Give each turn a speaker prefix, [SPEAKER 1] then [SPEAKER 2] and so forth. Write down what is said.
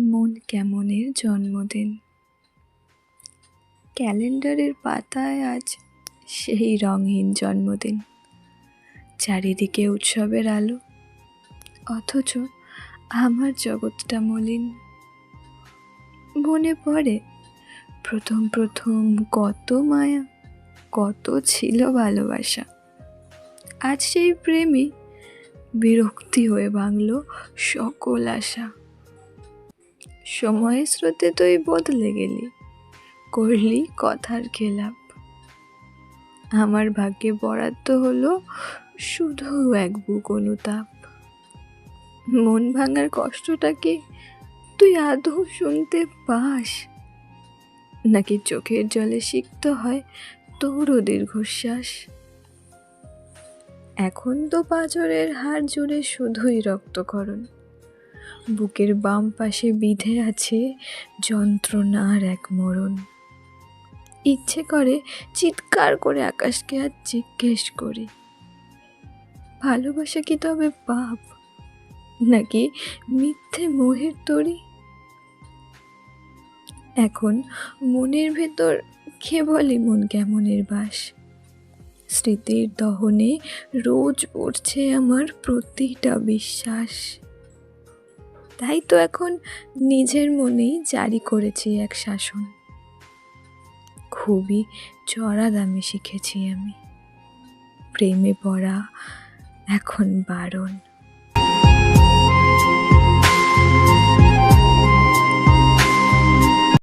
[SPEAKER 1] মন কেমনের জন্মদিন? ক্যালেন্ডারের পাতায় আজ সেই রঙহীন জন্মদিন। চারিদিকে উৎসবের আলো, অথচ আমার জগৎটা মলিন। মনে পড়ে, প্রথম প্রথম কত মায়া, কত ছিল ভালোবাসা। আজ সেই প্রেমে বিরক্তি হয়ে ভাঙল সকল আশা। সময়ের স্রোতে তুই বদলে গেলি, করলি কথার খেলাপ। আমার ভাগ্যে বরাদ্দ হলো শুধু এক বুক অনুতাপ। মন ভাঙার কষ্টটাকে তুই আদৌ শুনতে পাস? নাকি চোখের জলে সিক্ত হয় তোরও দীর্ঘশ্বাস? এখন তো পাঁচরের হাড় জুড়ে শুধুই রক্তকরণ বুকের বাম পাশে বিধে আছে যন্ত্রণার এক মরণ। ইচ্ছে করে চিৎকার করে আকাশকে আর জিজ্ঞেস করি, ভালোবাসা কি তবে পাপ, নাকি মিথ্যে মোহের তরি? এখন মনের ভেতর কেবলই মন কেমনের বাস। স্মৃতির দহনে রোজ উঠছে আমার প্রতিটা বিশ্বাস। তাই তো এখন নিজের মনেই জারি করেছি এক শাসন। খুবই চড়া দামে শিখেছি আমি। প্রেমে পড়া এখন বারণ।